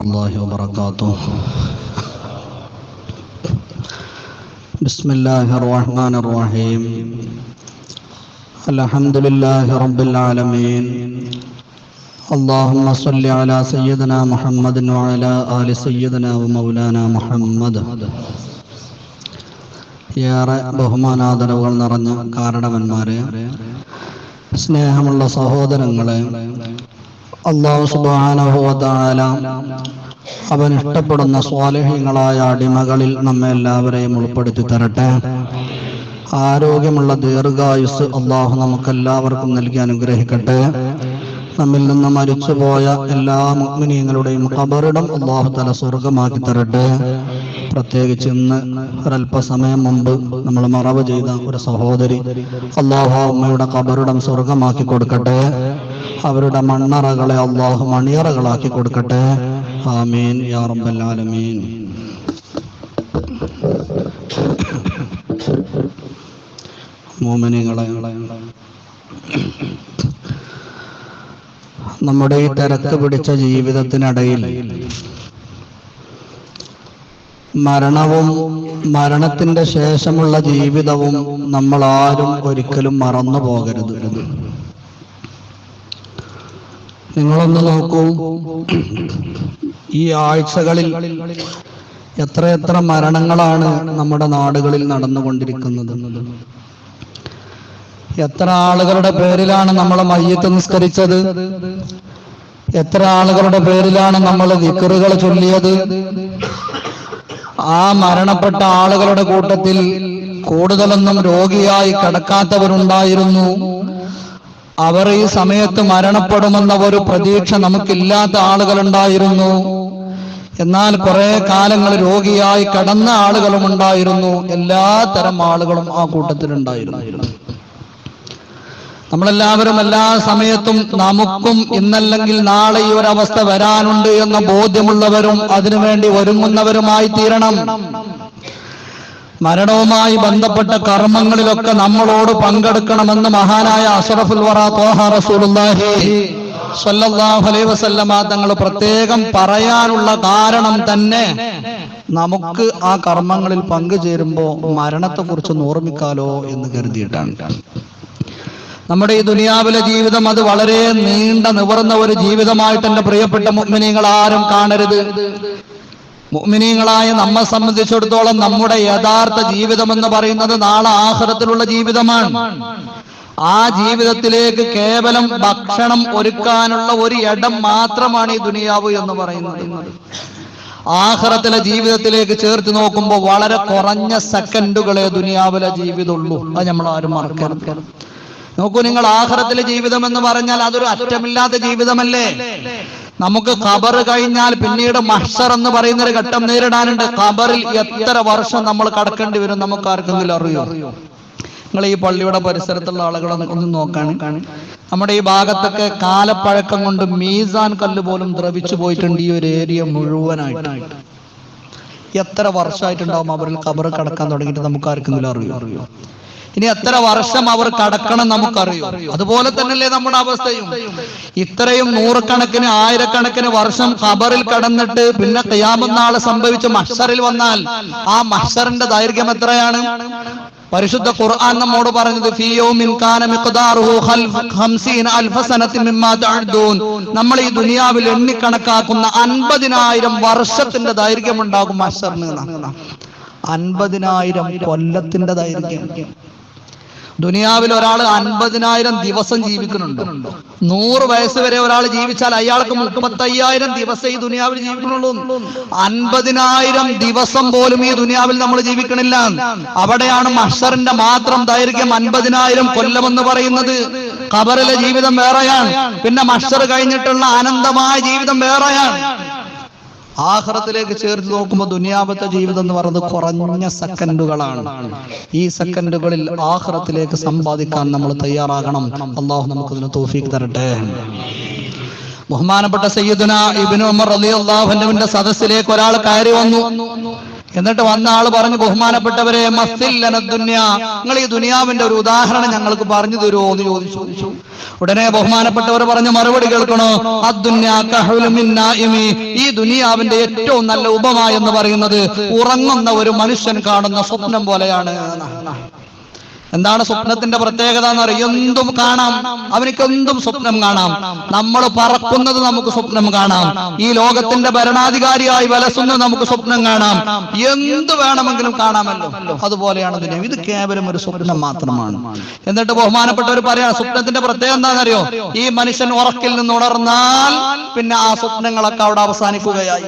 الله وبركاته بسم الله الرحمن الرحيم الحمد لله رب العالمين اللهم صل على سيدنا محمد وعلى آل سيدنا ومولانا محمد ഏറെ ബഹുമാനാദരവുകൾ നിറഞ്ഞ കാരണവന്മാരെ സ്നേഹമുള്ള സഹോദരങ്ങളെ അള്ളാഹു സുബാനഹോദാല അവൻ ഇഷ്ടപ്പെടുന്ന സ്വാലഹ്യങ്ങളായ അടിമകളിൽ നമ്മെ എല്ലാവരെയും ഉൾപ്പെടുത്തി തരട്ടെ. ആരോഗ്യമുള്ള ദീർഘായുസ് അള്ളാഹു നമുക്കെല്ലാവർക്കും നൽകി അനുഗ്രഹിക്കട്ടെ. നമ്മിൽ നിന്ന് മരിച്ചുപോയ എല്ലാ മുഗ്മിനീങ്ങളുടെയും കബറിടം അള്ളാഹു തല സ്വർഗമാക്കി തരട്ടെ. പ്രത്യേകിച്ച് ഇന്ന് ഒരല്പസമയം മുമ്പ് നമ്മൾ മറവ് ചെയ്ത ഒരു സഹോദരി അള്ളാഹു അമ്മയുടെ കബറിടം സ്വർഗമാക്കി കൊടുക്കട്ടെ. അവരുടെ മണ്ണറകളെ അള്ളാഹു മണിയറകളാക്കി കൊടുക്കട്ടെ. ആമീൻ. യാ റബ്ബൽ ആലമീൻ. നമ്മുടെ ഈ തിരക്ക് പിടിച്ച ജീവിതത്തിനിടയിൽ മരണവും മരണത്തിന്റെ ശേഷമുള്ള ജീവിതവും നമ്മൾ ആരും ഒരിക്കലും മറന്നു പോകരുത് നിങ്ങളൊന്ന് നോക്കൂ. ഈ ആഴ്ചകളിൽ എത്രയെത്ര മരണങ്ങളാണ് നമ്മുടെ നാടുകളിൽ നടന്നുകൊണ്ടിരിക്കുന്നത്. എത്ര ആളുകളുടെ പേരിലാണ് നമ്മൾ മയ്യത്ത് നിസ്കരിച്ചത്? എത്ര ആളുകളുടെ പേരിലാണ് നമ്മൾ വിക്കറുകൾ ചൊല്ലിയത്? ആ മരണപ്പെട്ട ആളുകളുടെ കൂട്ടത്തിൽ കൂടുതലൊന്നും രോഗിയായി കിടക്കാത്തവരുണ്ടായിരുന്നു. അവർ ഈ സമയത്ത് മരണപ്പെടുമെന്ന ഒരു പ്രതീക്ഷ നമുക്കില്ലാത്ത ആളുകളുണ്ടായിരുന്നു. എന്നാൽ കുറെ കാലങ്ങൾ രോഗിയായി കടന്ന ആളുകളും ഉണ്ടായിരുന്നു. എല്ലാ തരം ആളുകളും ആ കൂട്ടത്തിലുണ്ടായിരുന്നു. നമ്മളെല്ലാവരും എല്ലാ സമയത്തും നമുക്കും ഇന്നല്ലെങ്കിൽ നാളെ ഈ ഒരവസ്ഥ വരാനുണ്ട് എന്ന ബോധ്യമുള്ളവരും അതിനുവേണ്ടി ഒരുങ്ങുന്നവരുമായി തീരണം മരണവുമായി ബന്ധപ്പെട്ട കർമ്മങ്ങളിലൊക്കെ നമ്മളോട് പങ്കെടുക്കണമെന്ന് മഹാനായ അഷറഫുൽ വറ തോഹ അലൈഹി വസല്ലമ തങ്ങൾ പ്രത്യേകം പറയാനുള്ള കാരണം തന്നെ നമുക്ക് ആ കർമ്മങ്ങളിൽ പങ്കുചേരുമ്പോൾ മരണത്തെക്കുറിച്ച് ഓർമ്മിക്കാലോ എന്ന് കരുതിയിട്ടാണ്. നമ്മുടെ ഈ ദുനിയാവിലെ ജീവിതം അത് വളരെ നീണ്ട നിവർന്ന ഒരു ജീവിതമായിട്ട് എന്റെ പ്രിയപ്പെട്ട മുഗ്മിനികൾ ആരും കാണരുത്. മുഗ്മിനീങ്ങളായ നമ്മെ സംബന്ധിച്ചിടത്തോളം നമ്മുടെ യഥാർത്ഥ ജീവിതം എന്ന് പറയുന്നത് നാളെ ആഹ്റത്തിലുള്ള ജീവിതമാണ്. ആ ജീവിതത്തിലേക്ക് കേവലം ഭക്ഷണം ഒരുക്കാനുള്ള ഒരു ഇടം മാത്രമാണ് ഈ ദുനിയാവ് എന്ന് പറയുന്നത്. ആഹ്റത്തിലെ ജീവിതത്തിലേക്ക് ചേർത്ത് നോക്കുമ്പോൾ വളരെ കുറഞ്ഞ സെക്കൻഡുകളെ ദുനിയാവിലെ ജീവിതമുള്ളൂ. അത് നമ്മൾ ആരും മറക്കരുത്. നോക്കൂ നിങ്ങൾ ആഹ്റത്തിലെ ജീവിതം എന്ന് പറഞ്ഞാൽ അതൊരു അറ്റമില്ലാത്ത ജീവിതമല്ലേ? നമുക്ക് ഖബർ കഴിഞ്ഞാൽ പിന്നീട് മഹ്ഷർ എന്ന് പറയുന്ന ഒരു ഘട്ടം നേരിടാനുണ്ട്. ഖബറിൽ എത്ര വർഷം നമ്മൾ കടക്കേണ്ടി വരും നമുക്ക് ആർക്കെങ്കിലും അറിയോ? നിങ്ങൾ ഈ പള്ളിയുടെ പരിസരത്തുള്ള ആളുകളെ ഒന്ന് നോക്കാണ്. നമ്മുടെ ഈ ഭാഗത്തൊക്കെ കാലപ്പഴക്കം കൊണ്ട് മീസാൻ കല്ല് പോലും ദ്രവിച്ചു പോയിട്ടുണ്ട് ഈ ഒരു ഏരിയ മുഴുവനായിട്ട്. എത്ര വർഷമായിട്ടുണ്ടാവും അവരിൽ ഖബർ കടക്കാൻ തുടങ്ങിയിട്ട് നമുക്ക് ആർക്കെങ്കിലും അറിയോ അറിയോ? ഇനി എത്ര വർഷം അവർ കടക്കണം നമുക്കറിയോ? അതുപോലെ തന്നെയല്ലേ നമ്മുടെ അവസ്ഥയും. ഇത്രയും നൂറുകണക്കിന് ആയിരക്കണക്കിന് വർഷം ഖബറിൽ കടന്നിട്ട് പിന്നെ കയ്യാമെന്നാൾ സംഭവിച്ച മഷറിൽ വന്നാൽ ആ മഷറിന്റെ ദൈർഘ്യം എത്രയാണ്? പരിശുദ്ധ ഖുർആൻ നമ്മോട് പറഞ്ഞത് നമ്മൾ ഈ ദുനിയാവിൽ എണ്ണിക്കണക്കാക്കുന്ന അൻപതിനായിരം വർഷത്തിന്റെ ദൈർഘ്യം ഉണ്ടാകും അൻപതിനായിരം കൊല്ലത്തിന്റെ ദൈർഘ്യം. ദുനിയാവിൽ ഒരാൾ അൻപതിനായിരം ദിവസം ജീവിക്കുന്നുണ്ട്? നൂറ് വയസ്സ് വരെ ഒരാൾ ജീവിച്ചാൽ അയാൾക്ക് മുപ്പത്തയ്യായിരം ദിവസം ഈ ദുനിയാവിൽ ജീവിക്കണുള്ളൂ അൻപതിനായിരം ദിവസം പോലും ഈ ദുനിയാവിൽ നമ്മൾ ജീവിക്കണില്ല അവിടെയാണ് മഷറിന്റെ മാത്രം ദൈർഘ്യം അൻപതിനായിരം കൊല്ലമെന്ന് പറയുന്നത്. ഖബറിലെ ജീവിതം വേറെയാണ്. പിന്നെ മഷർ കഴിഞ്ഞിട്ടുള്ള അനന്തമായ ജീവിതം വേറെയാണ്. ആഹ്റത്തിലേക്ക് ചേർത്ത് നോക്കുമ്പോൾ ദുനിയാവത്തെ ജീവിതം എന്ന് പറയുന്നത് കുറഞ്ഞ സെക്കൻഡുകളാണ് ഈ സെക്കൻഡുകളിൽ ആഹ്റത്തിലേക്ക് സമ്പാദിക്കാൻ നമ്മൾ തയ്യാറാകണം. അള്ളാഹു നമുക്കതിന് തോഫീക്ക് തരട്ടെ. ബഹുമാനപ്പെട്ട സയ്യിദുന ഇബ്നു ഉമർ റളിയല്ലാഹു അൻഹുവിന്റെ സദസ്സിലേക്ക് ഒരാൾ കയറി വന്നു. എന്നിട്ട് വന്ന ആൾ പറഞ്ഞു ബഹുമാനപ്പെട്ടവരെ നിങ്ങൾ ഈ ദുനിയാവിന്റെ ഒരു ഉദാഹരണം ഞങ്ങൾക്ക് പറഞ്ഞു തരുമോ എന്ന് ചോദിച്ചു ചോദിച്ചു. ഉടനെ ബഹുമാനപ്പെട്ടവർ പറഞ്ഞു മറുപടി കേൾക്കണോ? ഈ ദുനിയാവിന്റെ ഏറ്റവും നല്ല ഉപമ എന്ന് പറയുന്നത് ഉറങ്ങുന്ന ഒരു മനുഷ്യൻ കാണുന്ന സ്വപ്നം പോലെയാണ്. എന്താണ് സ്വപ്നത്തിന്റെ പ്രത്യേകത എന്ന് പറയും? എന്തും കാണാം. അവനിക്ക് എന്തും സ്വപ്നം കാണാം. നമ്മൾ പറക്കുന്നത് നമുക്ക് സ്വപ്നം കാണാം. ഈ ലോകത്തിന്റെ ഭരണാധികാരിയായി വലസുന്നത് നമുക്ക് സ്വപ്നം കാണാം. എന്ത് വേണമെങ്കിലും കാണാമല്ലോ. അതുപോലെയാണ് ദുനിയാവ്. ഇത് കേവലം ഒരു സ്വപ്നം മാത്രമാണ്. എന്നിട്ട് ബഹുമാനപ്പെട്ടവർ പറയാം സ്വപ്നത്തിന്റെ പ്രത്യേകത എന്താണെന്നറിയോ? ഈ മനുഷ്യൻ ഉറക്കിൽ നിന്ന് ഉണർന്നാൽ പിന്നെ ആ സ്വപ്നങ്ങളൊക്കെ അവിടെ അവസാനിക്കുകയായി.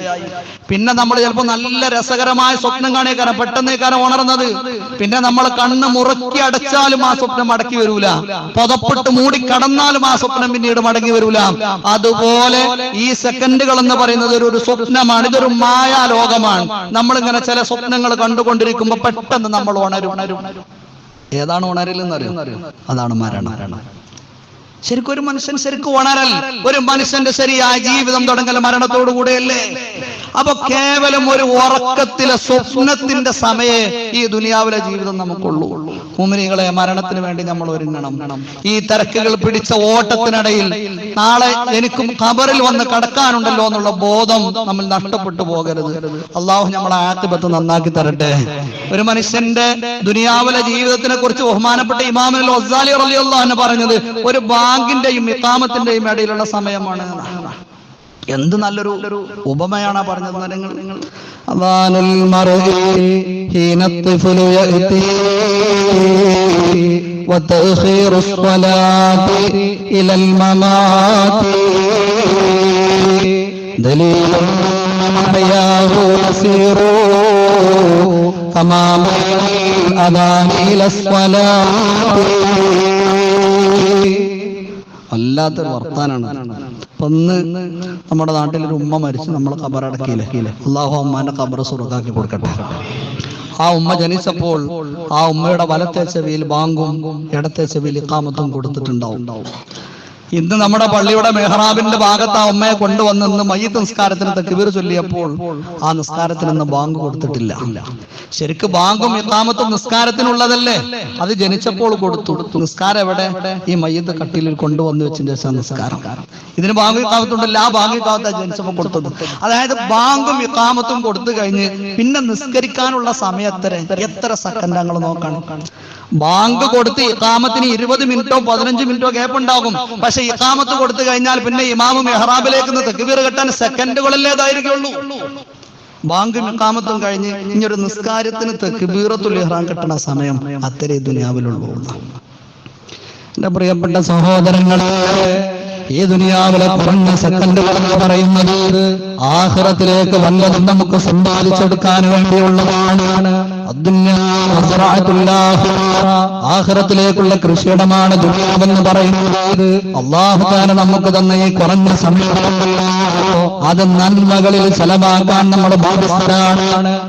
പിന്നെ നമ്മൾ ചിലപ്പോൾ നല്ല രസകരമായ സ്വപ്നം കാണിയേക്കാരം പെട്ടെന്നേക്കാരം ഉണർന്നത്. പിന്നെ നമ്മൾ കണ്ണ് മുറുക്കി അടച്ചാലും ആ സ്വപ്നം മടക്കി വരൂല. പുതപ്പെട്ട് മൂടി കടന്നാലും ആ സ്വപ്നം പിന്നീട് മടങ്ങി വരൂല. അതുപോലെ ഈ സെക്കൻഡുകൾ എന്ന് പറയുന്നത് ഒരു- സ്വപ്നമാണ്. ഇതൊരു മായാലോകമാണ്. നമ്മൾ ഇങ്ങനെ ചില സ്വപ്നങ്ങൾ കണ്ടുകൊണ്ടിരിക്കുമ്പോൾ പെട്ടെന്ന് നമ്മൾ ഉണരും. ഏതാണ് ഉണരലെന്നറിയോ? അതാണ് മരണം. ശരിക്കും ഒരു മനുഷ്യൻ ശരിക്കും ഉണരൽ. ഒരു മനുഷ്യന്റെ ശരിയായ ജീവിതം തുടങ്ങൽ മരണത്തോടു കൂടെയല്ലേ അപ്പൊ കേവലം ഒരു ഉറക്കത്തിലെ സ്വപ്നത്തിന്റെ സമയേ ഈ ദുനിയാവിലെ ജീവിതം നമുക്കുള്ളൂ. കുമിനികളെ മരണത്തിന് വേണ്ടി നമ്മൾ ഒരുങ്ങണം. ഈ തിരക്കുകൾ പിടിച്ച ഓട്ടത്തിനിടയിൽ നാളെ എനിക്കും ഖബറിൽ വന്ന് കടക്കാനുണ്ടല്ലോ എന്നുള്ള ബോധം നമ്മൾ നഷ്ടപ്പെട്ടു പോകരുത്. അള്ളാഹു നമ്മളെ ആത്തിപത്ത് നന്നാക്കി തരട്ടെ. ഒരു മനുഷ്യന്റെ ദുനിയാവിലെ ജീവിതത്തിനെ കുറിച്ച് ബഹുമാനപ്പെട്ട ഇമാമിൽ പറഞ്ഞത് ഒരു ബാങ്കിന്റെയും ഇക്കാമത്തിന്റെയും ഇടയിലുള്ള സമയമാണ്. എന്ത് നല്ലൊരു ഉപമയാണ് ആ പറഞ്ഞത് നിങ്ങൾ നിങ്ങൾ അവാനുൽ മർഇ ഹീന الطفل يأتي وتأخير الصلاة إلى الممات دليل محياه يسير كما بين الأذان إلى الصلاة വല്ലാത്തൊരു വർത്താനാണ് അപ്പൊ നമ്മുടെ നാട്ടിൽ ഒരു ഉമ്മ മരിച്ചു നമ്മൾ കബറടക്കിയില്ല അള്ളാഹു അമ്മാന്റെ ഖബർ സുറക്കാക്കി കൊടുക്കട്ടെ. ആ ഉമ്മ ജനിച്ചപ്പോൾ ആ ഉമ്മയുടെ വലത്തെ ചെവിയിൽ ബാങ്കും ഇടത്തെ ചെവിയിൽ ഇക്കാമത്തും കൊടുത്തിട്ടുണ്ടാവും. ഇന്ന് നമ്മുടെ പള്ളിയുടെ മെഹ്റാബിന്റെ ഭാഗത്ത് ആ അമ്മയെ കൊണ്ടുവന്ന് മയ്യത്ത് നിസ്കാരത്തിന് തക്ബീർ ചൊല്ലിയപ്പോൾ ആ നിസ്കാരത്തിന് ഇന്ന് ബാങ്ക് കൊടുത്തിട്ടില്ല. ശരിക്ക് ബാങ്കും ഇത്താമത്തും നിസ്കാരത്തിനുള്ളതല്ലേ? അത് ജനിച്ചപ്പോൾ കൊടുത്തു. നിസ്കാരം എവിടെ? ഈ മയ്യത്ത് കട്ടിലിൽ കൊണ്ടുവന്ന് വെച്ചതിന്റെ ശേഷം നിസ്കാരം. ഇതിന് ബാങ്ക് ഇത്താമത്തുണ്ടല്ല ആ ബാങ്ക് ഇത്താമത്തെ ജനിച്ചപ്പോൾ കൊടുത്തത്. അതായത് ബാങ്കും ഇത്താമത്തും കൊടുത്തു കഴിഞ്ഞ് പിന്നെ നിസ്കരിക്കാനുള്ള സമയത്തിന് എത്ര സെക്കൻഡങ്ങൾ നോക്കണം? ബാങ്ക് കൊടുത്ത് ഇക്കാമത്തിന് ഇരുപത് മിനിറ്റോ പതിനഞ്ച് മിനിറ്റോ ഗ്യാപ്പ് ഉണ്ടാകും. പക്ഷെ ഇക്കാമത്ത് കൊടുത്തു കഴിഞ്ഞാൽ പിന്നെ ഇമാമ് മെഹ്റാബിലേക്ക് തെക്കുവീർ കെട്ടാൻ സെക്കൻഡുകളല്ലേ അതായിരിക്കുള്ളൂ ബാങ്കും ഇക്കാമത്തും കഴിഞ്ഞ് ഇനിയൊരു നിസ്കാരത്തിന് തെക്കുബീറത്തുൽ ഇഹ്റാം കിട്ടുന്ന സമയം അത്രേ ദുനിയാവിലുള്ളൂ. എന്റെ പ്രിയപ്പെട്ട സഹോദരങ്ങളെ ഈ ദുനിയാവിലെ പറഞ്ഞ സെക്കൻഡുകൾ എന്ന് പറയുന്നത് ആഹ്റത്തിലേക്ക് വല്ലതും നമുക്ക് സമ്പാദിച്ചെടുക്കാൻ വേണ്ടിയുള്ളതാണ്. ആഹ്റത്തിലേക്കുള്ള കൃഷിയിടമാണ് ദുനിയാവെന്ന് പറയുന്നത്. അള്ളാഹു താല നമുക്ക് തന്ന ഈ കുറഞ്ഞ സമയമുണ്ടല്ലോ അത് നന്മകളിൽ ചെലവാക്കാൻ നമ്മൾ ബാധ്യസ്ഥരാണ്.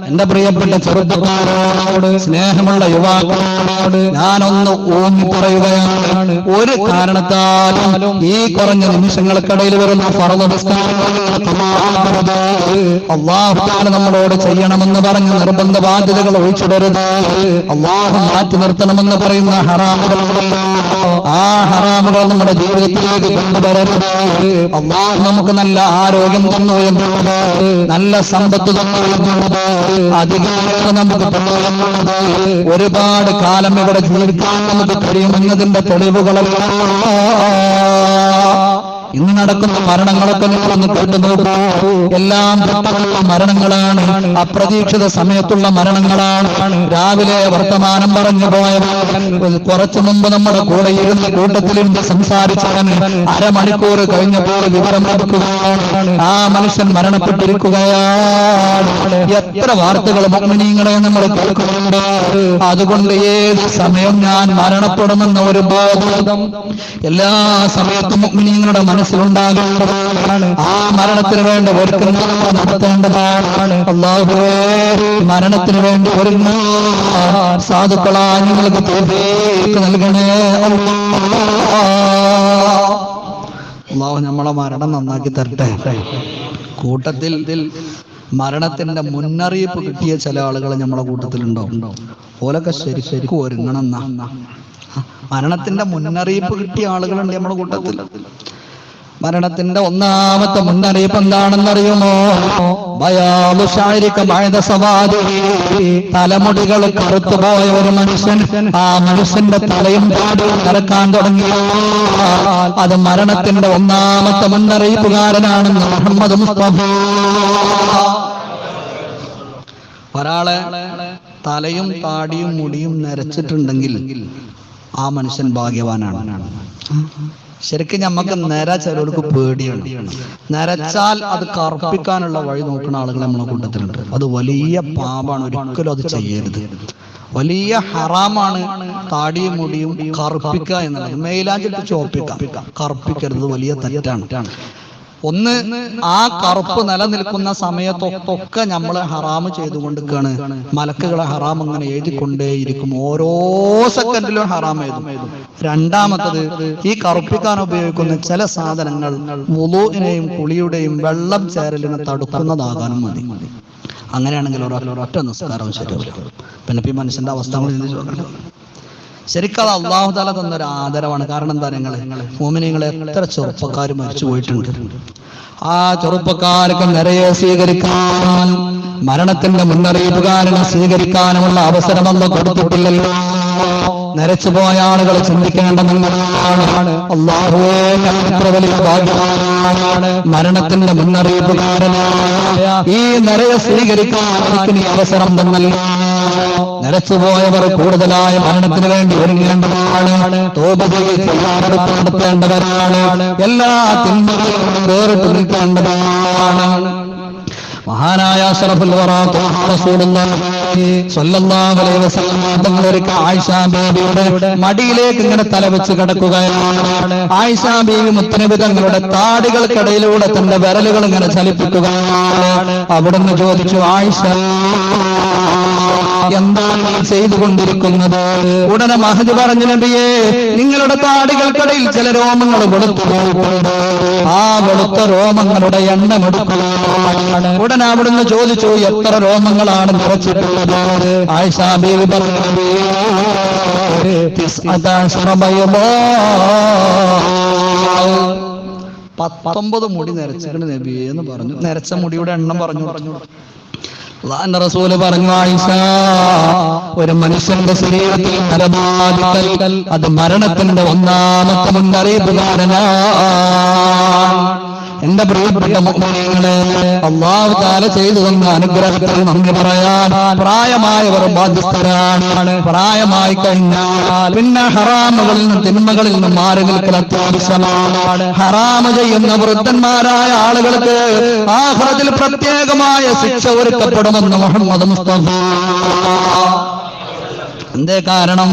എന്റെ പ്രിയപ്പെട്ട ചെറുപ്പക്കാരോട് സ്നേഹമുള്ള യുവാക്കളോട് ഞാനൊന്ന് ഊന്നി പറയുകയാണ്. ഒരു കാരണത്താലും ഈ കുറഞ്ഞ നിമിഷങ്ങൾക്കിടയിൽ വരുന്ന ഫറദ് അള്ളാഹു താല നമ്മളോട് ചെയ്യണമെന്ന് പറഞ്ഞ നിർബന്ധ ബാധ്യതകൾ ഒഴിച്ചിടരുത്. അള്ളാഹു മാറ്റി നിർത്തണമെന്ന് പറയുന്ന ഹറാമുകളുണ്ടല്ലോ ആ ഹറാമുകൾ നമ്മുടെ ജീവിതത്തിലേക്ക് കൊണ്ടുവരരുത്. അള്ളാഹു നമുക്ക് നല്ല ആരോഗ്യം തന്നു എന്നുള്ളത് നല്ല സമ്പത്ത് തന്നു എന്നുള്ളത് അധികാരങ്ങൾ നമുക്ക് തന്നു എന്നുള്ളത് ഒരുപാട് കാലം ഇവിടെ ജീവിക്കാൻ നമുക്ക് കഴിയുമെന്നതിന്റെ തെളിവുകളല്ല ഇന്ന് നടക്കുന്ന മരണങ്ങളൊക്കെ നിങ്ങളൊന്ന് കേട്ടു നോക്കൂ. എല്ലാം പെട്ടെന്നുള്ള മരണങ്ങളാണ്. അപ്രതീക്ഷിത സമയത്തുള്ള മരണങ്ങളാണ്. രാവിലെ വർത്തമാനം പറഞ്ഞു പോയവൻ കുറച്ചു മുമ്പ് നമ്മുടെ കൂടെ ഇരുന്ന് കൂട്ടത്തിലിരുന്ന് സംസാരിച്ചവൻ അരമണിക്കൂർ കഴിഞ്ഞപ്പോൾ വിവരം ലഭിക്കുകയാണ്. ആ മനുഷ്യൻ മരണപ്പെട്ടിരിക്കുകയാണ്. എത്ര വാർത്തകൾ മുഗ്മിനീങ്ങളെ നമ്മൾ കേൾക്കുന്നുണ്ട്. അതുകൊണ്ട് ഏത് സമയം ഞാൻ മരണപ്പെടുമെന്ന ഒരു ബോധം എല്ലാ സമയത്തും മുഗ്മിനീങ്ങളുടെ മനസ്സിലുണ്ടാകേണ്ടതാണ്. ആ മരണത്തിന് വേണ്ടി നമ്മൾ നടത്തേണ്ടതാണ്. അള്ളാഹുവേ മരണത്തിന് വേണ്ടി ഒരുങ്ങ സാധുക്കളാ നിങ്ങൾക്ക് തോഫീക്ക് നൽകണേ അള്ളാഹു നമ്മളെ മരണം നന്നാക്കി തരട്ടെ. കൂട്ടത്തിൽ മരണത്തിന്റെ മുന്നറിയിപ്പ് കിട്ടിയ ചില ആളുകൾ നമ്മളെ കൂട്ടത്തിലുണ്ടോ ഓലൊക്കെ ശരി ശരിക്കും ഒരുങ്ങണം മരണത്തിന്റെ മുന്നറിയിപ്പ് കിട്ടിയ ആളുകളുണ്ട് നമ്മുടെ കൂട്ടത്തിൽ. മരണത്തിന്റെ ഒന്നാമത്തെ മുന്നറിയിപ്പ് എന്താണെന്നറിയുമോ? തലമുടികൾ കറുത്തുപോയ ഒരു മനുഷ്യൻ ആ മനുഷ്യന്റെ തലയും കറക്കാൻ തുടങ്ങിയോ അത് മരണത്തിന്റെ ഒന്നാമത്തെ മുന്നറിയിപ്പുകാരനാണെന്ന് മുഹമ്മദ് ഒരാളെ തലയും താടിയും മുടിയും നരച്ചിട്ടുണ്ടെങ്കിൽ ആ മനുഷ്യൻ ഭാഗ്യവാനാണ്. ശരിക്കും നമുക്ക് നേരെ ചിലർക്ക് പേടിയാണ്. നരച്ചാൽ അത് കറുപ്പിക്കാനുള്ള വഴി നോക്കുന്ന ആളുകൾ നമ്മളെ കൂട്ടത്തിലുണ്ട്. അത് വലിയ പാപാണ്. ഒരിക്കലും അത് ചെയ്യരുത്. വലിയ ഹറാമാണ് താടിയും മുടിയും കറുപ്പിക്കുക എന്നുള്ളത്. മേലാഞ്ചിട്ട് ചോപ്പിക്കാം കറുപ്പിക്കരുത്. വലിയ തെറ്റാണ്. ഒന്ന് ആ കറുപ്പ് നിലനിൽക്കുന്ന സമയത്തൊക്കെ നമ്മൾ ഹറാമ് ചെയ്തുകൊണ്ടിരിക്കുകയാണ്. മലക്കുകളെ ഹറാം അങ്ങനെ എഴുതിക്കൊണ്ടേയിരിക്കും. ഓരോ സെക്കൻഡിലും ഹറാം എഴുതും. രണ്ടാമത്തത് ഈ കറുപ്പിക്കാൻ ഉപയോഗിക്കുന്ന ചില സാധനങ്ങൾ മുളുവിനെയും കുളിയുടെയും വെള്ളം ചേരലിനെ തടുക്കുന്നതാകാനും മതി. അങ്ങനെയാണെങ്കിൽ ഒരൊറ്റ നിസ്കാരം ശരിയാവില്ല. പിന്നെ ഈ മനുഷ്യന്റെ അവസ്ഥ നമ്മൾ ചിന്തിച്ച് ശരിക്കും അത് അള്ളാഹുദാല തന്നൊരു ആദരവാണ്. കാരണം എന്താ നിങ്ങൾ ഭൂമിനിങ്ങൾ എത്ര ചെറുപ്പക്കാർ മരിച്ചു പോയിട്ടുണ്ട്. ആ ചെറുപ്പക്കാർക്ക് നിറയെ സ്വീകരിക്കാനും മരണത്തിന്റെ മുന്നറിയിപ്പ് കാരണം സ്വീകരിക്കാനുമുള്ള അവസരമൊന്നും കൊടുത്തിട്ടില്ലല്ലോ. നരച്ചു പോയ ആളുകൾ ചിന്തിക്കേണ്ട മരണത്തിന്റെ കാരണം ഈ നരയെ സ്വീകരിക്കാൻ അവസരം തന്നല്ലോ. നരച്ചുപോയവർ കൂടുതലായ മരണത്തിന് വേണ്ടി ഒരുങ്ങേണ്ടതാണ്. തയ്യാറെടുപ്പ് എല്ലാ തിന്മകളും വേറിട്ട് നിൽക്കേണ്ടതാണ്. മഹാനായ അഷ്റഫുൽ മടിയിലേക്ക് ഇങ്ങനെ തല വെച്ച് കിടക്കുകയാണ്. ആയിഷ ബീവി മുത്തനബി തങ്ങളുടെ താടികൾക്കിടയിലൂടെ തന്റെ വിരലുകൾ ഇങ്ങനെ ചലിപ്പിക്കുകയാണ്. അവിടുന്ന് ചോദിച്ചു ആയിഷ എന്താണ് നീ ചെയ്തുകൊണ്ടിരിക്കുന്നത്? ഉടനെ മഹജ് പറഞ്ഞു നബിയെ നിങ്ങളുടെ താടികൾക്കിടയിൽ ചില രോമങ്ങൾ വെളുത്തു പോയിട്ടുണ്ട്. ആ വെളുത്ത രോമങ്ങളുടെ എണ്ണം എടുക്കുകയാണ് ഉടനെ അവിടുന്ന് ചോദിച്ചു എത്ര രോമങ്ങളാണ് നിറച്ചിട്ടുള്ളത്? ആയിഷാബി പറഞ്ഞു. പത്തൊമ്പത് മുടി നിരച്ചിട്ടുണ്ട് നബിയെന്ന് പറഞ്ഞു. നിരച്ച മുടിയുടെ എണ്ണം പറഞ്ഞു പറഞ്ഞു അള്ളാന്റെ റസൂൽ പറഞ്ഞു ആയിഷ ഒരു മനുഷ്യന്റെ ശരീരത്തിൽ അത് മരണത്തിന്റെ ഒന്നാമത്തെ മുന്നറിയിപ്പുകാരനാ എന്റെ പ്രിയപ്പെട്ട മുഖ്യങ്ങളെ അള്ളാഹു താല ചെയ്തു തന്ന അനുഗ്രഹത്തിൽ നന്ദി പറയാൻ പ്രായമായവർ ബാധ്യസ്ഥരാണ്. പ്രായമായി കഴിഞ്ഞാൽ പിന്നെ ഹറാമുകളിൽ നിന്ന് തിന്മകളിൽ നിന്ന് മാറി നിൽക്കൽ അത്യാവശ്യമാണ്. ഹറാമ് ചെയ്യുന്ന വൃദ്ധന്മാരായ ആളുകൾക്ക് ആഹ്റത്തിൽ പ്രത്യേകമായ ശിക്ഷ ഒരുക്കപ്പെടുമെന്ന് മുഹമ്മദ് മുസ്തഫ. എന്തേ കാരണം?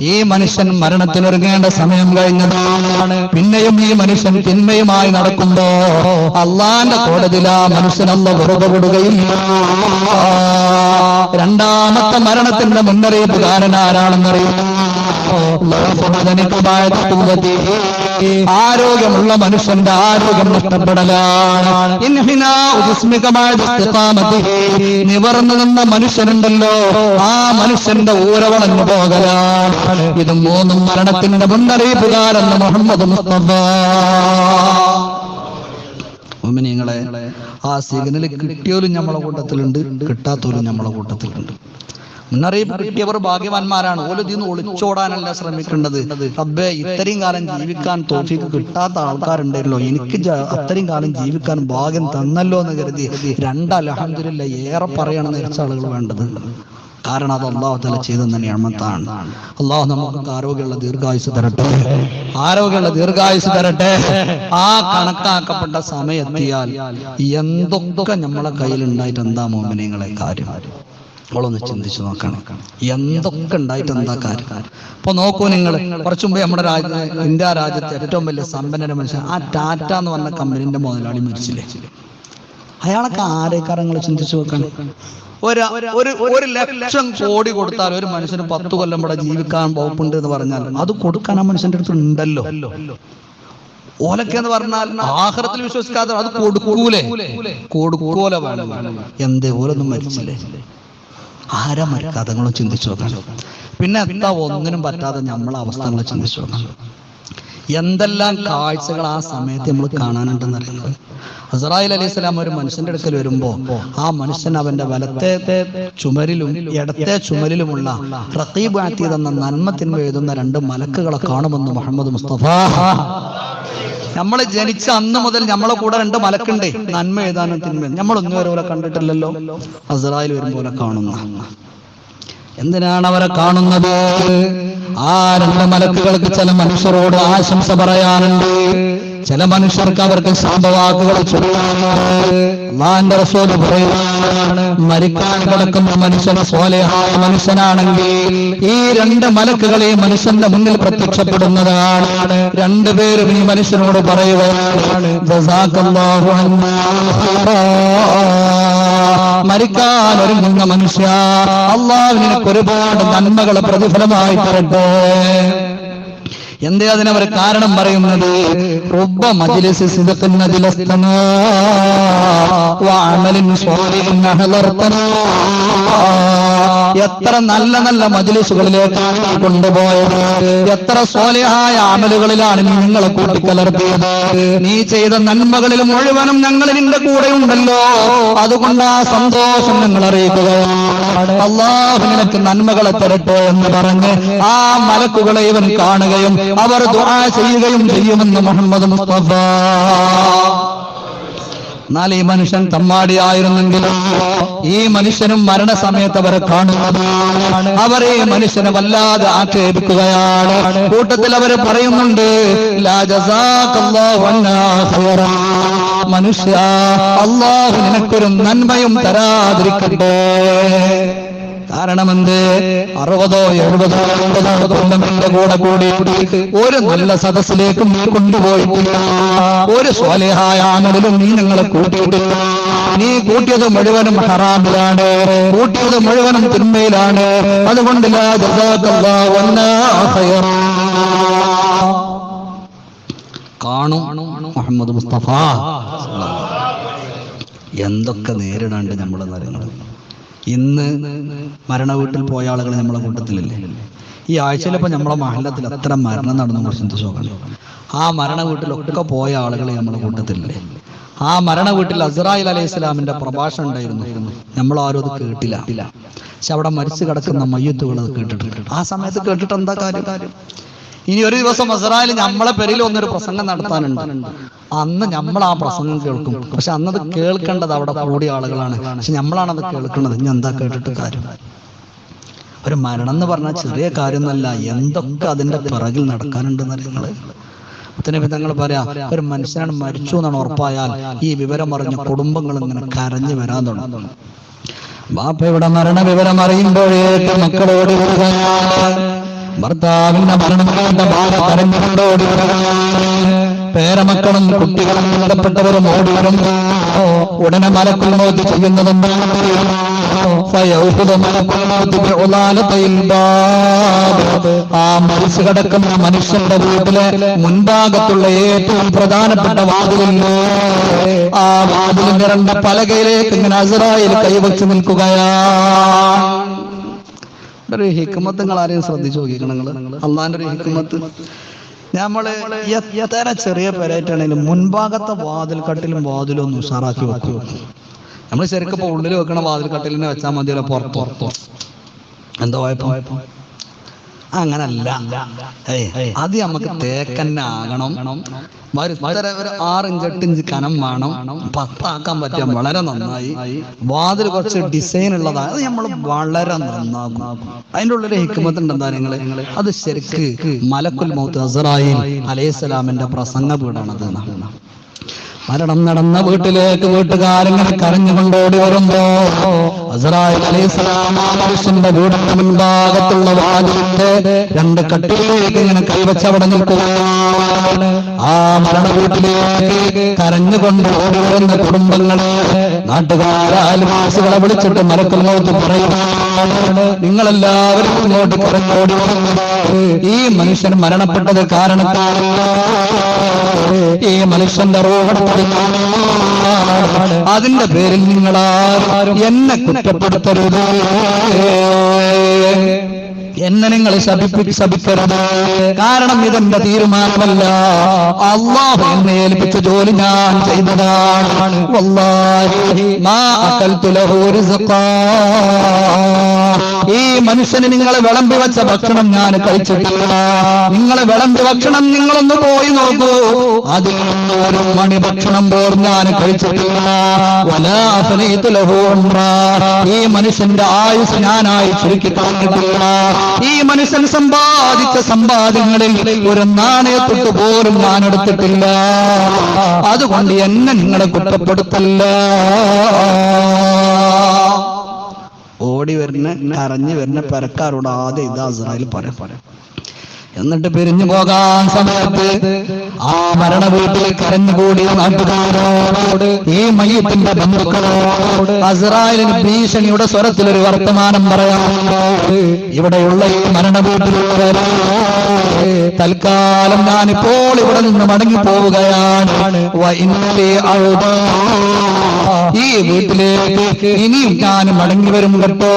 ഈ മനുഷ്യൻ മരണത്തിനൊരുങ്ങേണ്ട സമയം കഴിഞ്ഞതാണ്. പിന്നെയും ഈ മനുഷ്യൻ തിന്മയുമായി നടക്കുമ്പോ അള്ളാന്റെ കോടതിയിൽ ആ മനുഷ്യനല്ല വെറുതെ വിടുകയില്ല. രണ്ടാമത്തെ മരണത്തിന്റെ മുന്നറിയിപ്പുകാരൻ ആരാണെന്നറിയുമോ ആരോഗ്യമുള്ള മനുഷ്യന്റെ ആരോഗ്യം നഷ്ടപ്പെടലാണ്. നിവർന്നു നിന്ന മനുഷ്യനുണ്ടല്ലോ. ആ മനുഷ്യന്റെ ഊരവളഞ്ഞു പോകലാണ്. ഇത് മൂന്നും മരണത്തിന്റെ മുന്നറിയിപ്പുകാരെന്ന് മുഹമ്മദ് മുസ്തഫ. ആ സിഗ്നൽ കിട്ടിയോലും നമ്മളെ കൂട്ടത്തിലുണ്ട് കിട്ടാത്തോലും നമ്മളെ കൂട്ടത്തിലുണ്ട്. മുന്നറിയിപ്പ് കിട്ടിയവർ ഭാഗ്യവാന്മാരാണ്. ഓരോ ഇതിന്ന് ഒളിച്ചോടാനല്ല ശ്രമിക്കേണ്ടത്. അബ്ബേ ഇത്രയും കാലം ജീവിക്കാൻ തോഫിക്ക് കിട്ടാത്ത ആൾക്കാരുണ്ടല്ലോ. എനിക്ക് അത്രയും കാലം ജീവിക്കാൻ ഭാഗ്യം തന്നല്ലോ എന്ന് കരുതി രണ്ട് അലഹമില്ല ഏറെ പറയണം നിരച്ച ആളുകൾ വേണ്ടത്. കാരണം അത് അള്ളാഹു തല ചെയ്തു തന്നെ അമ്മത്താണ് അള്ളാഹു നമുക്ക് ആരോഗ്യമുള്ള ദീർഘായുസ് തരട്ടെ. ആരോഗ്യമുള്ള ദീർഘായുസ് തരട്ടെ. ആ കണക്കാക്കപ്പെട്ട സമയത്തിയാൽ എന്തൊക്കെ നമ്മളെ കയ്യിൽ കയ്യിലുണ്ടായിട്ട് എന്താ മോമിനിങ്ങളെ കാര്യം? നമ്മളൊന്ന് ചിന്തിച്ചു നോക്കണം. എന്തൊക്കെ ഉണ്ടായിട്ട് എന്താ കാര്യം? അപ്പൊ നോക്കൂ നിങ്ങൾ കുറച്ചു മുമ്പ് നമ്മുടെ രാജ്യ ഇന്ത്യ രാജ്യത്തെ ഏറ്റവും വലിയ സമ്പന്നര മനുഷ്യൻ ആ ടാറ്റ എന്ന് പറഞ്ഞ കമ്പനിന്റെ മുതലാളി മരിച്ചില്ലേ? അയാളൊക്കെ ആരേക്കാരങ്ങൾ ചിന്തിച്ചു നോക്കണം? ഒരു ഒരു ഒരു ലക്ഷം കോടി കൊടുത്താൽ ഒരു മനുഷ്യന് പത്ത് കൊല്ലം ഇവിടെ ജീവിക്കാൻ വകുപ്പുണ്ട് എന്ന് പറഞ്ഞാൽ അത് കൊടുക്കാൻ ആ മനുഷ്യന്റെ അടുത്ത് ഉണ്ടല്ലോ. ഓലൊക്കെ എന്ന് പറഞ്ഞാൽ ആഹാരത്തിൽ വിശ്വസിക്കാതെ അത് കൊടുക്കൂലേ? കൊടുക്കൂല വേണം. എന്തേ? ഓലൊന്നും മരിച്ചില്ലേ? ആരാ മരിക്കാതെ ചിന്തിച്ചു നോക്കണം. പിന്നെ എന്താ ഒന്നിനും പറ്റാതെ നമ്മളെ അവസ്ഥകളെ ചിന്തിച്ചു നോക്കണം. എന്തെല്ലാം കാഴ്ചകൾ ആ സമയത്ത് നമ്മൾ കാണാനുണ്ടെന്ന് അറിയുന്നത് അസറായിൽ അലൈഹി സ്വലാം ഒരു മനുഷ്യന്റെ അടുക്കൽ വരുമ്പോ ആ മനുഷ്യൻ അവന്റെ വലത്തെ ചുമരിലും ഇടത്തെ ചുമരിലുമുള്ള റഖീബ് എന്ന നന്മ എഴുതുന്ന രണ്ട് മലക്കുകളെ കാണുമെന്ന് മുഹമ്മദ് മുസ്തഫ. നമ്മൾ ജനിച്ച അന്ന് മുതൽ നമ്മളെ കൂടെ രണ്ട് മലക്കുണ്ട്. നന്മ ഏതാനും തിന്മ നമ്മൾ ഒന്നും വരെ കണ്ടിട്ടില്ലല്ലോ. അസറായിൽ വരുമ്പോലെ കാണുന്ന. എന്തിനാണ് അവരെ കാണുന്നത്? ആ രണ്ട് മലക്കുകൾക്ക് ചില മനുഷ്യരോട് ആശംസ പറയാനുണ്ട്. ചില മനുഷ്യർക്ക് അവർക്ക് സാമ്പവാക്കുകൾ ചൊല്ലാനുണ്ട് റസൂൽ പറയുകയാണ് മരിക്കാൻ കിടക്കുന്ന മനുഷ്യന് സ്വാലിഹായ മനുഷ്യനാണെങ്കിൽ ഈ രണ്ട് മലക്കുകളെ മനുഷ്യന്റെ മുന്നിൽ പ്രത്യക്ഷപ്പെടുന്നതാണ്. രണ്ടുപേരും ഈ മനുഷ്യനോട് പറയുകയാണ്. മരിക്കാൻ ഒരുങ്ങുന്ന മനുഷ്യ അള്ളാഹു ഒരുപാട് നന്മകൾ പ്രതിഫലമായി തരട്ടെ. എന്തേ അതിനവർ കാരണം പറയുന്നത്? അഹ്ലർതനാ എത്ര നല്ല നല്ല മജിലിസുകളിലേക്കാണ് കൊണ്ടുപോയത്? എത്ര സ്വാലിഹായ അമലുകളിലാണ് നിങ്ങളെ കൂട്ടിക്കലർത്തിയത്? നീ ചെയ്ത നന്മകളിൽ മുഴുവനും ഞങ്ങൾ നിന്റെ കൂടെ ഉണ്ടല്ലോ. അതുകൊണ്ട് ആ സന്തോഷം ഞങ്ങൾ അറിയിക്കുകയാണ്. അള്ളാഹു നിനക്ക് നന്മകളെ തരട്ടെ എന്ന് പറഞ്ഞ് ആ മലക്കുകളെ ഇവൻ കാണുകയും അവർ ദുആ ചെയ്യുകയും ചെയ്യുമെന്ന് മുഹമ്മദ് മുസ്തഫ. എന്നാൽ ഈ മനുഷ്യൻ തമ്മാടിയായിരുന്നെങ്കിലും? ഈ മനുഷ്യനും മരണസമയത്ത് അവരെ കാണുന്നതാണ് അവർ ഈ മനുഷ്യനെ വല്ലാതെ ആക്ഷേപിക്കുകയാണ്. കൂട്ടത്തിൽ അവർ പറയുന്നുണ്ട്. മനുഷ്യ അള്ളാഹു നിനക്കൊരു നന്മയും തരാതിരിക്കട്ടെ. കാരണം എന്ത് അറുപതോ എഴുപതോ എൺപതോ കുടുംബങ്ങളുടെ കൂടെ കൂടിയിട്ട് ഒരു നല്ല സദസ്സിലേക്ക് നീ കൊണ്ടുപോയിട്ടില്ല. ഒരു സ്വാലിഹായ ആമലിലും നീ ഞങ്ങളെ കൂട്ടിയിട്ടില്ല. നീ കൂട്ടിയത് മുഴുവനും ഹറാമിലാണ്. കൂട്ടിയത് മുഴുവനും തിന്മയിലാണ്. അതുകൊണ്ടില്ല മുസ്തഫ. എന്തൊക്കെ നേരിടാണ്ട് നമ്മൾ നരങ്ങൾ ഇന്ന് മരണ വീട്ടിൽ പോയ ആളുകൾ നമ്മളെ കൂട്ടത്തിലില്ലേ? ഈ ആഴ്ചയിലിപ്പോ നമ്മളെ മഹലത്തിൽ അത്ര മരണം നടന്നു കുറച്ച് ശോകം ആ മരണ വീട്ടിലൊക്കെ പോയ ആളുകൾ നമ്മളെ കൂട്ടത്തിലില്ലേ? ആ മരണ വീട്ടിൽ അസറായിൽ അലൈഹി സ്വലാമിന്റെ പ്രഭാഷണം ഉണ്ടായിരുന്നു. നമ്മൾ ആരും അത് കേട്ടില്ല. പക്ഷെ അവിടെ മരിച്ചു കിടക്കുന്ന മയ്യത്തുകൾ അത് കേട്ടിട്ടുണ്ട്. ആ സമയത്ത് കേട്ടിട്ട് എന്താ കാര്യം? ഇനി ഒരു ദിവസം അസറായിൽ നമ്മളെ പെരിൽ ഒന്നൊരു പ്രസംഗം നടത്താനുണ്ട്. അന്ന് നമ്മൾ ആ പ്രസംഗം കേൾക്കും. പക്ഷെ അന്നത് കേൾക്കേണ്ടത് അവിടെ കൂടിയ ആളുകളാണ്. പക്ഷെ നമ്മളാണ് അത് കേൾക്കുന്നത്. ഇനി എന്താ കേട്ടിട്ട് കാര്യം? ഒരു മരണം എന്ന് പറഞ്ഞാൽ ചെറിയ കാര്യമൊന്നുമല്ല. എന്തൊക്കെ അതിന്റെ പിറകിൽ നടക്കാനുണ്ടെന്ന് നിങ്ങൾ? മുത്തനബി തങ്ങൾ പറയാ. ഒരു മനുഷ്യനാണ് മരിച്ചു എന്നാണ് ഉറപ്പായാൽ ഈ വിവരം അറിഞ്ഞ കുടുംബങ്ങൾ ഇങ്ങനെ കരഞ്ഞു വരാൻ തുടങ്ങും. ബാപ്പയുടെ മരണ വിവരം അറിയുമ്പോഴേക്ക് മക്കളോട് ഭർത്താവിന്റെ മരണം ഭാര്യ കരഞ്ഞുകൊണ്ടോടി പേരമക്കളും കുട്ടികളും ബന്ധപ്പെട്ടവരും ഓടി വരുമ്പോ ഉടനെ മലക്കുൽ മോത്ത് ചെയ്യുന്നതെന്താണ്. ആ മരിച്ചു കിടക്കുന്ന മനുഷ്യന്റെ വീട്ടിലെ മുൻഭാഗത്തുള്ള ഏറ്റവും പ്രധാനപ്പെട്ട വാതിലില്ലേ? ആ വാതിലിന്റെ രണ്ട പലകയിലേക്ക് ഇങ്ങനെ അസറായിൽ കൈവച്ച് നിൽക്കുകയാണ് ഒരു ഹിക്കുമത്ത് നിങ്ങൾ ആരെയും ശ്രദ്ധിച്ചു നോക്കിക്കണം നിങ്ങൾ അള്ളാന്റെ ഒരു ഹിക്കുമത്ത് നമ്മൾ എത്ര ചെറിയ പേരായിട്ടാണെങ്കിലും മുൻഭാഗത്തെ വാതിൽ കട്ടിലും വാതിലും ഒന്ന് ഉഷാറാക്കി വെക്കും. നമ്മൾ ശരിക്കും ഉള്ളിൽ വെക്കണ വാതിൽ കട്ടിലിനെ വെച്ചാൽ മതിയല്ലോ പുറത്ത്. പുറത്ത് എന്താ വായ്പ അങ്ങനല്ല. അത് നമുക്ക് തേക്കന്നെ ആകണം വരുത്തര ഒരു ആറ് ഇഞ്ച് എട്ട് ഇഞ്ച് കനം വേണം. പത്താക്കാൻ പറ്റിയ വളരെ നന്നായി. വാതിൽ കുറച്ച് ഡിസൈൻ ഉള്ളതാണ് അത് നമ്മൾ വളരെ നന്നാകും അതിന്റെ ഉള്ളിൽ ഹിക്കുമത്ത് ഉണ്ട് നിങ്ങൾ അത് ശരിക്ക് മലക്കുൽ മൗത്ത് അസറായിൽ അലൈഹിസ്സലാമിന്റെ പ്രസംഗ വീടാണത് മരണം നടന്ന വീട്ടിലേക്ക് വീട്ടുകാരിങ്ങനെ കരഞ്ഞുകൊണ്ടോടി വരുമ്പോ മനുഷ്യന്റെ വീടിന്റെ മുൻഭാഗത്തുള്ള വാതിലിന്റെ രണ്ട് കട്ടിലേക്ക് ഇങ്ങനെ കൈവച്ച് അവിടെ നിൽക്കുകയാണ് ആ മരണ വീട്ടിലേക്ക് കരഞ്ഞുകൊണ്ട് ഓടി വരുന്ന കുടുംബങ്ങളെ നാട്ടുകാരെ അയൽവാസികളെ വിളിച്ചിട്ട് നോക്കി പറയുകയാണ് നിങ്ങളെല്ലാവരും ഇങ്ങോട്ട് കരഞ്ഞോടി വരുന്നത് ഈ മനുഷ്യൻ മരണപ്പെട്ടത് കാരണത്താലല്ല ഈ മനുഷ്യന്റെ ഞാനാണ്. അതിന്റെ പേരിൽ നിങ്ങൾ ആരും എന്നെ കുറ്റപ്പെടുത്തരുത്. എന്നെ നിങ്ങൾ ശപിക്കരുത്. കാരണം ഇതെന്റെ തീരുമാനമല്ല. അള്ളാഹു എന്നെ ഏൽപ്പിച്ച ജോലി ഞാൻ ചെയ്തതാണ്. ഈ മനുഷ്യന് നിങ്ങളെ വിളമ്പി വെച്ച ഭക്ഷണം ഞാൻ കഴിച്ചിട്ടില്ല. നിങ്ങളെ വിളമ്പി ഭക്ഷണം നിങ്ങളൊന്ന് പോയി നോക്കൂ. അതിൽ നിന്ന് ഒരു മണി ഭക്ഷണം പോർ ഞാൻ കഴിച്ചിട്ടില്ല. ഈ മനുഷ്യന്റെ ആയുസ് ഞാനായി ചുരുക്കി കളഞ്ഞിട്ടില്ല. ഈ മനുഷ്യൻ സമ്പാദിച്ച സമ്പാദ്യങ്ങളിൽ ഒരു നാണയത്തൊട്ട് പോലും ഞാൻ എടുത്തിട്ടില്ല. അതുകൊണ്ട് എന്നെ നിങ്ങളെ കുറ്റപ്പെടുത്തല്ല. ഓടി വരുന്ന കരഞ്ഞു വരുന്ന പരക്കാരോട് ആദ്യം ഇതാ ഇസ്രായേൽ പറയാം പറയാം. എന്നിട്ട് പിരിഞ്ഞു പോകാൻ സമയത്ത് ആ മരണ വീട്ടിൽ കരഞ്ഞുകൂടിയ നാട്ടുകാരോട് ഈ മയ്യത്തിന്റെ ബന്ധുക്കളോട് അസറായിലിന് ഭീഷണിയുടെ സ്വരത്തിൽ ഒരു വർത്തമാനം പറയാമല്ലോ ഇവിടെയുള്ള ഈ മരണ വീട്ടിലുള്ളവരോ തൽക്കാലം ഞാനിപ്പോൾ ഇവിടെ നിന്ന് മടങ്ങി പോവുകയാണ് ഈ വീട്ടിലേക്ക് ഇനിയും ഞാൻ മടങ്ങി വരും കേട്ടോ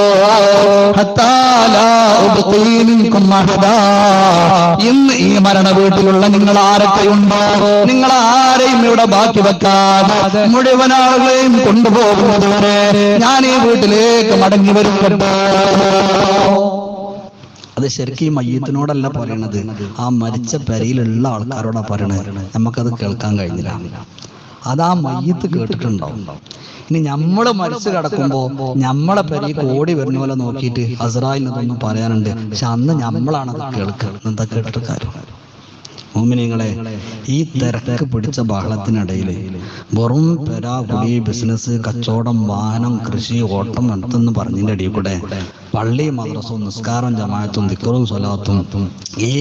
ഇന്ന് ഈ മരണ വീട്ടിലുള്ള നിങ്ങൾ ആരൊക്കെയുണ്ടോ? നിങ്ങൾ ആരെയും ഇവിടെ ബാക്കി വെക്കാതെ മുഴുവൻ ആളുകളെയും കൊണ്ടുപോകുന്നത് വരെ ഞാൻ ഈ വീട്ടിലേക്ക് മടങ്ങി വരും അത് ശരിക്കും ഈ മയ്യത്തിനോടല്ല പറയണത്. ആ മരിച്ച പെരയിലുള്ള ആൾക്കാരോടാ പറയണത്. നമുക്കത് കേൾക്കാൻ കഴിഞ്ഞില്ല. അത് ആ മയ്യത്ത് കേട്ടിട്ടുണ്ടാവും. ഇനി നമ്മൾ മരിച്ചു കിടക്കുമ്പോ നമ്മളെ പെരയ്ക്ക് കോടി വരുന്ന പോലെ നോക്കിയിട്ട് ഹസറായിനതൊന്നും പറയാനുണ്ട്. പക്ഷെ അന്ന് നമ്മളാണത് കേൾക്കുക. എന്താ കേട്ടിട്ട് കാര്യം? മോമിനിങ്ങളെ ഈ തിരക്ക് പിടിച്ച ബഹളത്തിനിടയിൽ വെറും പെരാ കുടി ബിസിനസ് കച്ചവടം വാഹനം കൃഷി ഓട്ടം നടത്തുന്ന പറഞ്ഞതിന്റെ ഇടയിൽ കൂടെ പള്ളി മദ്രസവും നിസ്കാരം ജമാഅത്തും ദിക്കറും സ്വലാത്തും ഈ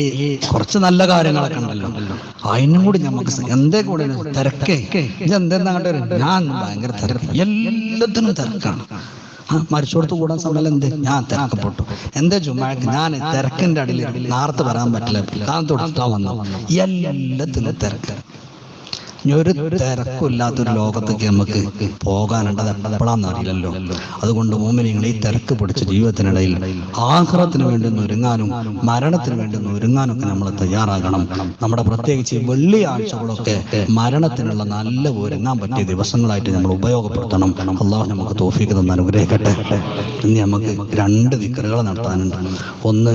കുറച്ച് നല്ല കാര്യങ്ങളൊക്കെ ഉണ്ടല്ലോ. അതിനും കൂടി നമുക്ക് എന്തേ കൂടെ തിരക്കേ? ഇത് എന്തെന്നാട്ടെ ഞാൻ ഭയങ്കര തിരക്ക്. എല്ലാത്തിനും തിരക്കാണ്. മരിച്ചോടത്ത് കൂടാൻ സമയം എന്ത്? ഞാൻ തിരക്കപ്പെട്ടു. എന്തേ ജുമാക്ക്? ഞാൻ തിരക്കിന്റെ അടിയിൽ നേരത്തെ വരാൻ പറ്റില്ല. കാരണം തൊട്ടാ വന്നു. എല്ലാത്തിനും തിരക്ക്. ഒരു തിരക്കില്ലാത്തൊരു ലോകത്തേക്ക് നമുക്ക് പോകാനുണ്ടത് എപ്പോഴാന്ന് അറിയില്ലല്ലോ. അതുകൊണ്ട് മോമിനിങ്ങൾ ഈ തിരക്ക് പിടിച്ച ജീവിതത്തിനിടയിൽ ആഹ്റത്തിന് വേണ്ടി ഒരുങ്ങാനും മരണത്തിന് വേണ്ടി ഒരുങ്ങാനും ഒക്കെ നമ്മൾ തയ്യാറാകണം. നമ്മുടെ പ്രത്യേകിച്ച് വെള്ളിയാഴ്ചകളൊക്കെ മരണത്തിനുള്ള നല്ല ഒരുങ്ങാൻ പറ്റിയ ദിവസങ്ങളായിട്ട് നമ്മൾ ഉപയോഗപ്പെടുത്തണം. അള്ളാഹു നമുക്ക് തോഫിക്ക് തന്ന് അനുഗ്രഹിക്കട്ടെ. ഇനി നമുക്ക് രണ്ട് വിക്രകൾ നടത്താനുണ്ട്. ഒന്ന്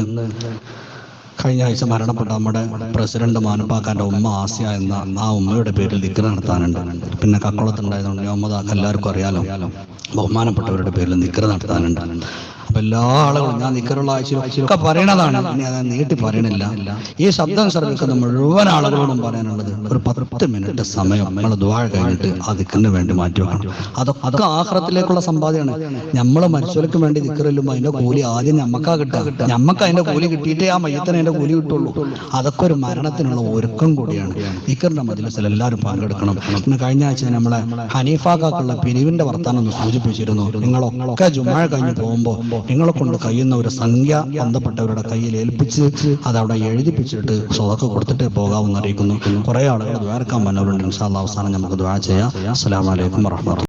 കഴിഞ്ഞ ആഴ്ച മരണപ്പെട്ട നമ്മുടെ പ്രസിഡന്റ് മാനപ്പാക്കാന്റെ ഉമ്മ ആസിയ എന്ന ആ ഉമ്മയുടെ പേരിൽ ദിക്കർ നടത്താനുണ്ട്. പിന്നെ കക്കുളത്തുണ്ടായതുകൊണ്ട് മുഹമ്മദ് എല്ലാവർക്കും അറിയാലോ. ബഹുമാനപ്പെട്ടവരുടെ പേരിൽ ദിക്കർ നടത്താനുണ്ട്. അപ്പൊ എല്ലാ ആളുകളും ഞാൻ നിക്കറുള്ള ആഴ്ചയിൽ ഒക്കെ പറയണതാണ്. ഇനി അത് നീട്ടി പറയണില്ല. ഈ ശബ്ദം ശ്രമിക്കുന്ന മുഴുവൻ ആളുകളോടും പറയാനുള്ളത് ഒരു പത്ത് മിനിറ്റ് സമയം നമ്മൾ ദ്വാഴ കഴിഞ്ഞിട്ട് ആ ദിക്കറിന് വേണ്ടി മാറ്റി വെക്കണം. അതൊക്കെ ആഹ്റത്തിലേക്കുള്ള സമ്പാദ്യമാണ്. നമ്മളെ മനുഷ്യർക്ക് വേണ്ടി ദിക്കറില്ലുമ്പോൾ അതിന്റെ കൂലി ആദ്യം ഞമ്മക്കാ കിട്ടുക. ഞമ്മക്ക് അതിന്റെ കൂലി കിട്ടിയിട്ടേ ആ മയ്യത്തിന് അതിന്റെ കൂലി കിട്ടുള്ളൂ. അതൊക്കെ ഒരു മരണത്തിനുള്ള ഒരുക്കം കൂടിയാണ്. നിക്കറിന്റെ മതിലസിൽ എല്ലാവരും പങ്കെടുക്കണം. പിന്നെ കഴിഞ്ഞ ആഴ്ച നമ്മളെ ഹനീഫാക്കാക്കുള്ള പിരിവിന്റെ വർത്താനം ഒന്ന് സൂചിപ്പിച്ചിരുന്നു. നിങ്ങളൊക്കെ ജുമാഴ കഴിഞ്ഞ് പോകുമ്പോൾ നിങ്ങളെ കൊണ്ട് കഴിയുന്ന ഒരു സംഖ്യ ബന്ധപ്പെട്ടവരുടെ കയ്യിൽ ഏൽപ്പിച്ച് അത് അവിടെ എഴുതിപ്പിച്ചിട്ട് സ്വതക്ക് കൊടുത്തിട്ട് പോകാമെന്ന് അറിയിക്കുന്നു കുറെ ആളുകൾ ദ്വാരക്കാൻ വന്നവരുണ്ട്. അവസാനം നമുക്ക് ദ്വാര ചെയ്യാം. അസ്സലാമലൈക്കും വറഹ്മത്തുള്ളാഹി